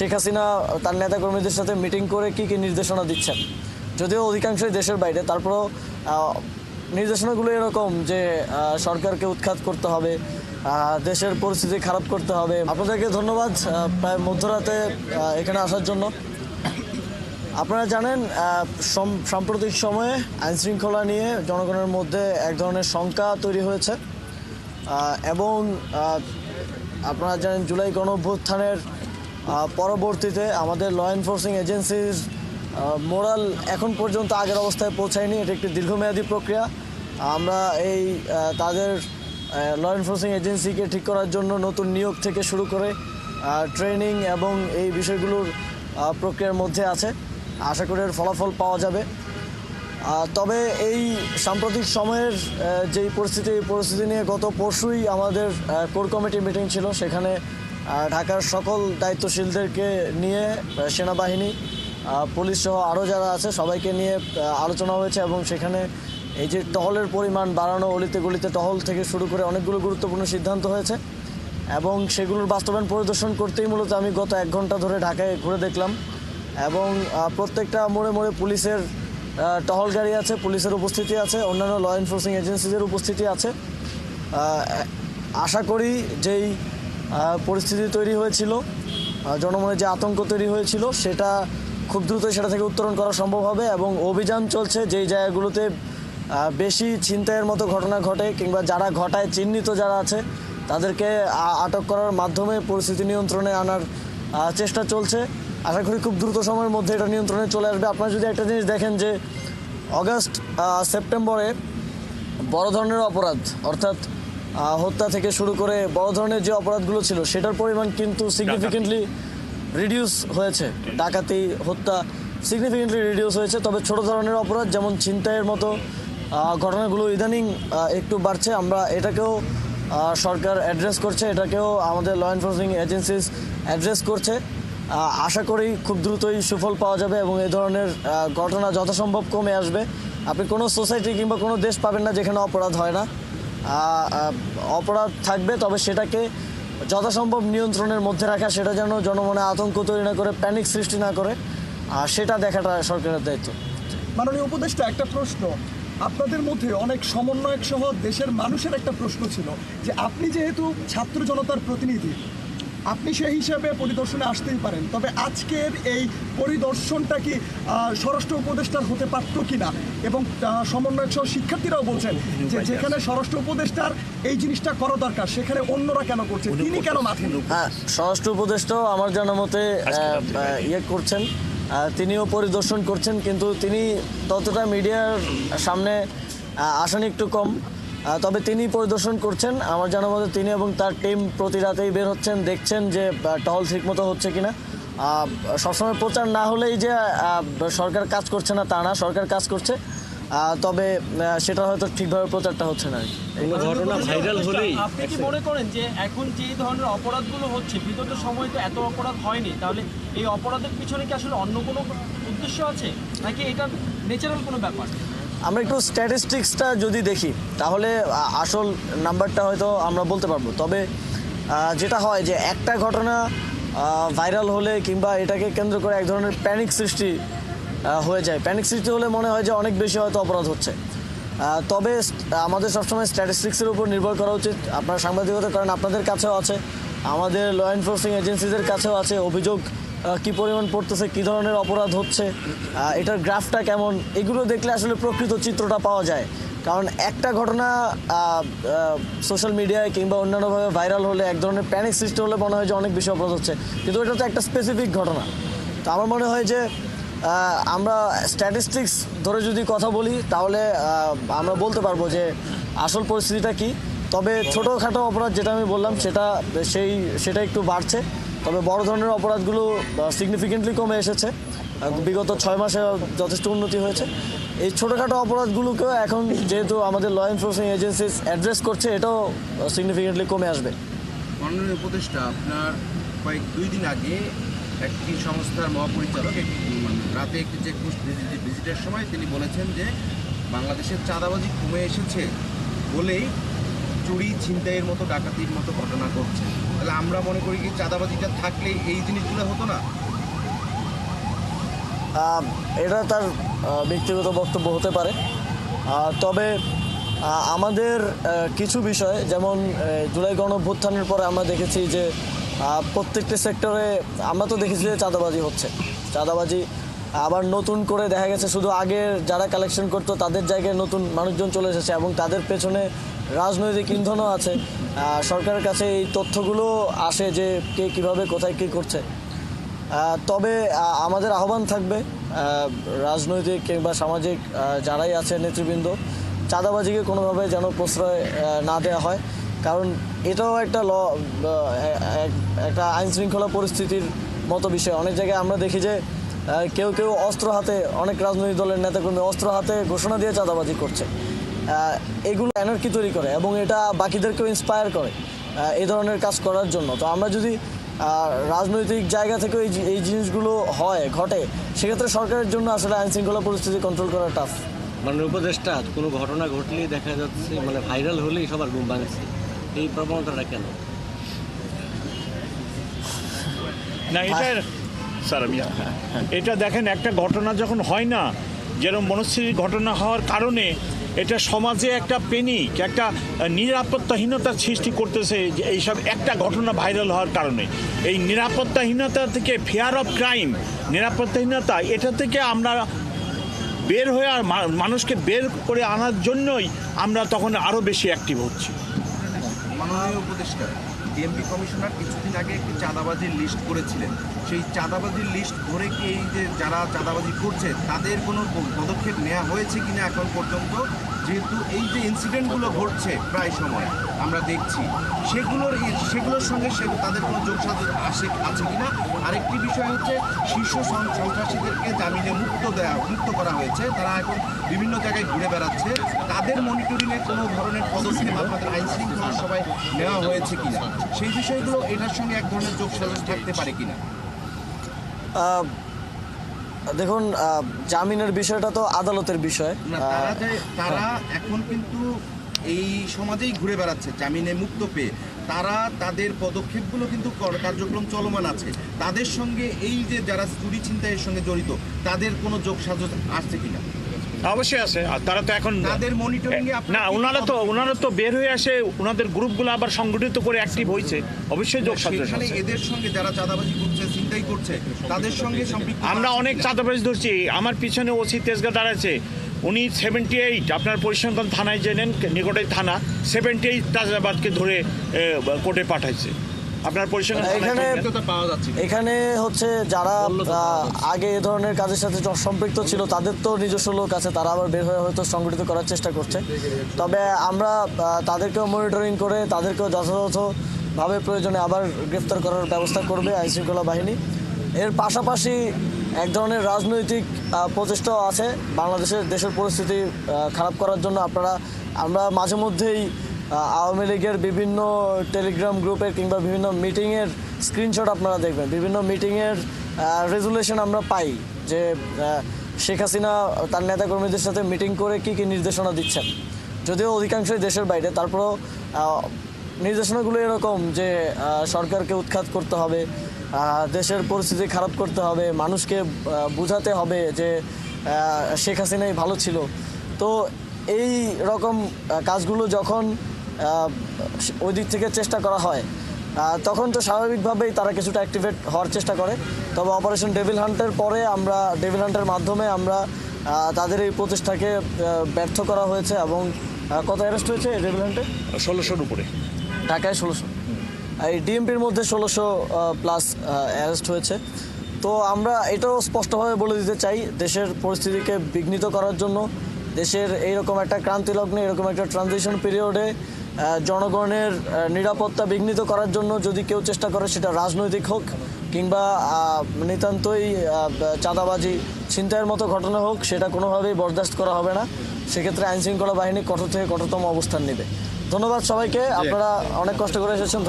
শেখ হাসিনা তার নেতাকর্মীদের সাথে মিটিং করে কি কি নির্দেশনা দিচ্ছেন? যদিও অধিকাংশই দেশের বাইরে, তারপরেও নির্দেশনাগুলো এরকম যে সরকারকে উৎখাত করতে হবে দেশের পরিস্থিতি খারাপ করতে হবে। আপনাদেরকে ধন্যবাদ প্রায় মধ্যরাতে এখানে আসার জন্য। আপনারা জানেন সম- সাম্প্রতিক সময়ে আইনশৃঙ্খলা নিয়ে জনগণের মধ্যে এক ধরনের শঙ্কা তৈরি হয়েছে। এবং আপনারা জানেন, জুলাই গণ পরবর্তীতে আমাদের ল এনফোর্সিং এজেন্সির মোরাল এখন পর্যন্ত আগের অবস্থায় পৌঁছায়নি, এটা একটি দীর্ঘমেয়াদী প্রক্রিয়া। আমরা এই তাদের ল এনফোর্সিং এজেন্সিকে ঠিক করার জন্য নতুন নিয়োগ থেকে শুরু করে ট্রেনিং এবং এই বিষয়গুলোর প্রক্রিয়ার মধ্যে আছে। আশা করি এর ফলাফল পাওয়া যাবে। তবে এই সাম্প্রতিক সময়ের যেই পরিস্থিতি, এই পরিস্থিতি নিয়ে গত পরশুই আমাদের কোর কমিটি মিটিং ছিল, সেখানে ঢাকার সকল দায়িত্বশীলদেরকে নিয়ে সেনাবাহিনী পুলিশ সহ আরও যারা আছে, সবাইকে নিয়ে আলোচনা হয়েছে এবং সেখানে এই যে টহলের পরিমাণ বাড়ানো, অলিতে গলিতে টহল থেকে শুরু করে অনেকগুলো গুরুত্বপূর্ণ সিদ্ধান্ত হয়েছে এবং সেগুলোর বাস্তবায়ন পরিদর্শন করতেই মূলত আমি গত এক ঘণ্টা ধরে ঢাকায় ঘুরে দেখলাম এবং প্রত্যেকটা মোড়ে মোড়ে পুলিশের টহল গাড়ি আছে, পুলিশের উপস্থিতি আছে, অন্যান্য ল এনফোর্সিং এজেন্সিদের উপস্থিতি আছে। আশা করি যেই পরিস্থিতি তৈরি হয়েছিল জনমনে যে আতঙ্ক তৈরি হয়েছিল, সেটা খুব দ্রুত সেটা থেকে উত্তরণ করা সম্ভব হবে এবং অভিযান চলছে যেই জায়গাগুলোতে বেশি ছিনতাইয়ের মতো ঘটনা ঘটে কিংবা যারা ঘটায়, চিহ্নিত যারা আছে, তাদেরকে আটক করার মাধ্যমে পরিস্থিতি নিয়ন্ত্রণে আনার চেষ্টা চলছে। আশা করি খুব দ্রুত সময়ের মধ্যে এটা নিয়ন্ত্রণে চলে আসবে। আপনারা যদি একটা জিনিস দেখেন যে, অগাস্ট সেপ্টেম্বরে বড় ধরনের অপরাধ, অর্থাৎ হত্যা থেকে শুরু করে বড় ধরনের যে অপরাধগুলো ছিল সেটার পরিমাণ কিন্তু সিগনিফিকেন্টলি রিডিউস হয়েছে। ডাকাতি হত্যা সিগনিফিকেন্টলি রিডিউস হয়েছে। তবে ছোট ধরনের অপরাধ যেমন ছিনতাইয়ের মতো ঘটনাগুলো ইদানিং একটু বাড়ছে। আমরা এটাকেও সরকার অ্যাড্রেস করছে এটাকেও আমাদের ল এনফোর্সিং এজেন্সিস অ্যাড্রেস করছে। আশা করি খুব দ্রুতই সুফল পাওয়া যাবে এবং এই ধরনের ঘটনা যথাসম্ভব কমে আসবে। আপনি কোনো সোসাইটি কিংবা কোনো দেশ পাবেন না যেখানে অপরাধ হয় না। অপরাধ থাকবে, তবে সেটাকে যথাসম্ভব নিয়ন্ত্রণের মধ্যে রাখা, সেটা যেন জনমনে আতঙ্ক তৈরি না করে, প্যানিক সৃষ্টি না করে, আর সেটা দেখাটা সরকারের দায়িত্ব। মাননীয় উপদেষ্টা, একটা প্রশ্ন। আপনাদের মধ্যে অনেক সমন্বয়ক সহ দেশের মানুষের একটা প্রশ্ন ছিল যে, আপনি যেহেতু ছাত্র জনতার প্রতিনিধি আপনি সেই হিসাবে পরিদর্শনে আসতেই পারেন। তবে আজকের এই পরিদর্শনটা কি স্বরাষ্ট্র উপদেষ্টার হতে পারত কিনা? এবং আহ, সমন্বয়ক সহ শিক্ষার্থীরাও বলছেন যে যেখানে স্বরাষ্ট্র উপদেষ্টার এই জিনিসটা করা দরকার সেখানে অন্যরা কেন করছে? তিনি কেন মাঠে? হ্যাঁ স্বরাষ্ট্র উপদেষ্টাও আমার জানা মতে ইয়ে করছেন। তিনিও পরিদর্শন করছেন কিন্তু তিনি ততটা মিডিয়ার সামনে আসেন একটু কম। তবে তিনি পরিদর্শন করছেন। আমার জানা মতে তিনি এবং তার টিম প্রতি রাতেই বের হচ্ছেন দেখছেন যে টহল ঠিকমতো হচ্ছে কিনা। সবসময় প্রচার না হলেই যে সরকার কাজ করছে না তা না সরকার কাজ করছে। তবে সেটা হয়তো ঠিকভাবে প্রচারটা হচ্ছে না আর কি। কোনো ঘটনা ভাইরাল হলেই আপনি কি মনে করেন যে এখন যে ধরনের অপরাধগুলো হচ্ছে বিগত সময়ে তো এত অপরাধ হয়নি তাহলে এই অপরাধের পিছনে কি আসলে অন্য কোনো উদ্দেশ্য আছে? নাকি এটা ন্যাচারাল কোনো ব্যাপার? আমরা একটু স্ট্যাটিস্টিক্সটা যদি দেখি, তাহলে আসল নাম্বারটা হয়তো আমরা বলতে পারব। তবে যেটা হয় যে, একটা ঘটনা ভাইরাল হলে কিংবা এটাকে কেন্দ্র করে এক ধরনের প্যানিক সৃষ্টি হয়ে যায়। প্যানিক সৃষ্টি হলে মনে হয় যে, অনেক বেশি হয়তো অপরাধ হচ্ছে। তবে আমাদের সবসময় স্ট্যাটিস্টিক্সের উপর নির্ভর করা উচিত। আপনারা সাংবাদিকতা করেন, আপনাদের কাছেও আছে। আমাদের ল এনফোর্সিং এজেন্সিদের কাছেও আছে অভিযোগ। কি পরিমাণ পড়তেছে, কি ধরনের অপরাধ হচ্ছে এটার গ্রাফটা কেমন, এগুলো দেখলে আসলে প্রকৃত চিত্রটা পাওয়া যায়। কারণ একটা ঘটনা সোশ্যাল মিডিয়ায় কিংবা অন্যান্যভাবে ভাইরাল হলে এক ধরনের প্যানিক সৃষ্টি হলে মনে হয় যে অনেক বেশি অপরাধ হচ্ছে। কিন্তু এটা তো একটা স্পেসিফিক ঘটনা। তো আমার মনে হয় যে আমরা স্ট্যাটিস্টিক্স ধরে যদি কথা বলি, তাহলে আমরা বলতে পারব যে আসল পরিস্থিতিটা কি। তবে ছোটোখাটো অপরাধ যেটা আমি বললাম, সেটা, সেই, সেটা একটু বাড়ছে। তবে বড় ধরনের অপরাধগুলো সিগনিফিকেন্টলি কমে এসেছে। বিগত ছয় মাসে যথেষ্ট উন্নতি হয়েছে। এই ছোটোখাটো অপরাধগুলোকেও এখন যেহেতু আমাদের ল এনফোর্সিং এজেন্সিস অ্যাড্রেস করছে, এটাও সিগনিফিকেন্টলি কমে আসবে। মাননীয় উপদেষ্টা, আপনার কয়েক দুই দিন আগে একটি সংস্থার মহাপরিচালক মানে রাতে একটি চেকপোস্ট ভিজিটের সময় তিনি বলেছেন যে, বাংলাদেশের চাঁদাবাজি কমে এসেছে বলেই চুরি, ছিনতাইয়ের মতো, ডাকাতির মতো ঘটনা ঘটছে। তাহলে আমরা মনে করি কি চাঁদাবাজিটা থাকলে এই জিনিসগুলো হতো না? এটা তার ব্যক্তিগত বক্তব্য হতে পারে। তবে আমাদের কিছু বিষয়, যেমন জুলাই গণভ্যুত্থানের পরে আমরা দেখেছি যে প্রত্যেকটি সেক্টরে আমরা তো দেখেছি যে চাঁদাবাজি হচ্ছে। চাঁদাবাজি আবার নতুন করে দেখা গেছে, শুধু আগের যারা কালেকশন করতো তাদের জায়গায় নতুন মানুষজন চলে এসেছে এবং তাদের পেছনে রাজনৈতিক ইন্ধনও আছে। সরকারের কাছে এই তথ্যগুলো আসে যে কে কীভাবে, কোথায় কী করছে। তবে আমাদের আহ্বান থাকবে রাজনৈতিক কিংবা সামাজিক যারাই আছে নেতৃবৃন্দ, চাঁদাবাজিকে কোনোভাবে যেন প্রশ্রয় না দেওয়া হয়। কারণ এটাও একটা ল একটা আইন শৃঙ্খলা পরিস্থিতির মতো বিষয়। অনেক জায়গায় আমরা দেখি যে কেউ কেউ অস্ত্র হাতে অনেক রাজনৈতিক দলের নেতাকর্মী অস্ত্র হাতে ঘোষণা দিয়ে চাঁদাবাজি করছে। এগুলো এনার্কি তৈরি করে এবং এটা বাকিদেরকেও ইন্সপায়ার করে এই ধরনের কাজ করার জন্য। তো আমরা যদি রাজনৈতিক জায়গা থেকে এই এই জিনিসগুলো হয় ঘটে সেক্ষেত্রে সরকারের জন্য আসলে আইন শৃঙ্খলা পরিস্থিতি কন্ট্রোল করা টাফ মানে উপদেষ্টা কোনো ঘটনা ঘটলেই দেখা যাচ্ছে মানে ভাইরাল হলেই সবার ঘুম ভাঙছে। এই প্রবণতাটা কেন? না এটা আমি এটা দেখেন, একটা ঘটনা যখন হয় না, যেরকম মনস্থির ঘটনা হওয়ার কারণে এটা সমাজে একটা পেনিক একটা নিরাপত্তাহীনতার সৃষ্টি করতেছে এইসব একটা ঘটনা ভাইরাল হওয়ার কারণে। এই নিরাপত্তাহীনতা থেকে ফেয়ার অফ ক্রাইম নিরাপত্তাহীনতা, এটা থেকে আমরা বের হয়ে আর মানুষকে বের করে আনার জন্যই আমরা তখন আরও বেশি অ্যাক্টিভ হচ্ছি। উপদেষ্টা ডিএমপি কমিশনার কিছুদিন আগে একটি চাঁদাবাজির লিস্ট করেছিলেন। সেই চাঁদাবাজির লিস্ট ধরে কি এই যে যারা চাঁদাবাজি করছে, তাদের কোনো পদক্ষেপ নেওয়া হয়েছে কিনা এখন পর্যন্ত? যেহেতু এই যে ইনসিডেন্টগুলো ঘটছে প্রায় সময় আমরা দেখছি সেগুলোর সেগুলোর সঙ্গে সে তাদের কোনো যোগসাধ আসে আছে কি না আরেকটি বিষয় হচ্ছে শীর্ষ সন- সন্ত্রাসীদেরকে জামিনে মুক্ত দেওয়া মুক্ত করা হয়েছে। তারা এখন বিভিন্ন জায়গায় ঘুরে বেড়াচ্ছে। তাদের মনিটরিংয়ে কোনো ধরনের পদক্ষেপ আপনাদের আইন শৃঙ্খলা সবাই নেওয়া হয়েছে কিনা? সেই বিষয়গুলো এটার সঙ্গে এক ধরনের যোগসাজশ থাকতে পারে কিনা? আহ, দেখুন জামিনের বিষয়টা তো আদালতের বিষয়। তারা এখন কিন্তু এই সমাজেই ঘুরে বেড়াচ্ছে জামিনে মুক্ত পেয়ে। তারা তাদের পদক্ষেপগুলো কিন্তু কর- কার্যক্রম চলমান আছে। তাদের সঙ্গে এই যে যারা চুরি ছিনতাইয়ের সঙ্গে জড়িত তাদের কোনো যোগসাজশ আসছে কিনা? অবশ্যই আছে আর তারা তো এখন তাদের মনিটরিংয়ে না ওনারা তো ওনারা তো বের হয়ে আসে ওনাদের গ্রুপগুলো আবার সংগঠিত করে অ্যাক্টিভ হয়েছে অবশ্যই যোগ সেখানে এদের সঙ্গে যারা চাঁদাবাজি করছে চিন্তাই করছে তাদের সঙ্গে সম্পৃক্ত আমরা অনেক? চাঁদাবাজ ধরছি। আমার পিছনে ওসি তেজগা দাঁড়াচ্ছে উনি সেভেন্টি এইট আপনার পরিসংখ্যান থানায় জেনেন নিকটে থানা সেভেন্টি এইট চাঁদাবাদকে ধরে কোর্টে পাঠাইছে। আপনার পরিসংখ্যান এখানে? এখানে হচ্ছে যারা আগে এ ধরনের কাজের সাথে সম্পৃক্ত ছিল তাদের তো নিজস্ব লোক আছে তারা আবার বের হয়ে হয়তো সংগঠিত করার চেষ্টা করছে। তবে আমরা তাদেরকেও মনিটরিং করে তাদেরকেও যথাযথভাবে প্রয়োজনে আবার গ্রেফতার করার ব্যবস্থা করবে আইনশৃঙ্খলা বাহিনী। এর পাশাপাশি এক ধরনের রাজনৈতিক প্রচেষ্টাও আছে। বাংলাদেশের দেশের পরিস্থিতি খারাপ করার জন্য আপনারা আমরা মাঝে মধ্যেই আওয়ামী লীগের বিভিন্ন টেলিগ্রাম গ্রুপের কিংবা বিভিন্ন মিটিংয়ের স্ক্রিনশট আপনারা দেখবেন। বিভিন্ন মিটিংয়ের রেজুলেশন আমরা পাই যে শেখ হাসিনা তার নেতাকর্মীদের সাথে মিটিং করে কি কি নির্দেশনা দিচ্ছেন। যদিও অধিকাংশই দেশের বাইরে, তারপরেও নির্দেশনাগুলো এরকম যে সরকারকে উৎখাত করতে হবে দেশের পরিস্থিতি খারাপ করতে হবে, মানুষকে বোঝাতে হবে যে শেখ হাসিনাই ভালো ছিল। তো এই রকম কাজগুলো যখন ওই দিক থেকে চেষ্টা করা হয়। তখন তো স্বাভাবিকভাবেই তারা কিছুটা অ্যাক্টিভেট হওয়ার চেষ্টা করে। তবে অপারেশন ডেভিল হান্টের পরে আমরা ডেভিল হান্টের মাধ্যমে আমরা তাদের এই প্রচেষ্টাকে ব্যর্থ করা হয়েছে এবং কত অ্যারেস্ট হয়েছে ডেভিল হান্টে ষোলোশোর উপরে। ঢাকায় ষোলোশো। এই ডিএমপির মধ্যে ষোলোশো প্লাস অ্যারেস্ট হয়েছে। তো আমরা এটাও স্পষ্টভাবে বলে দিতে চাই দেশের পরিস্থিতিকে বিঘ্নিত করার জন্য দেশের এইরকম একটা ক্রান্তিলগ্নে এরকম একটা ট্রানজিশন পিরিয়ডে জনগণের নিরাপত্তা বিঘ্নিত করার জন্য যদি কেউ চেষ্টা করে সেটা রাজনৈতিক হোক কিংবা নিতান্তই চাঁদাবাজি ছিনতাইয়ের মতো ঘটনা হোক সেটা কোনোভাবেই বরদাস্ত করা হবে না। সেক্ষেত্রে আইনশৃঙ্খলা বাহিনী কঠোর থেকে কঠোরতম অবস্থান নেবে। ধন্যবাদ সবাইকে। আপনারা অনেক কষ্ট করে এসেছেন।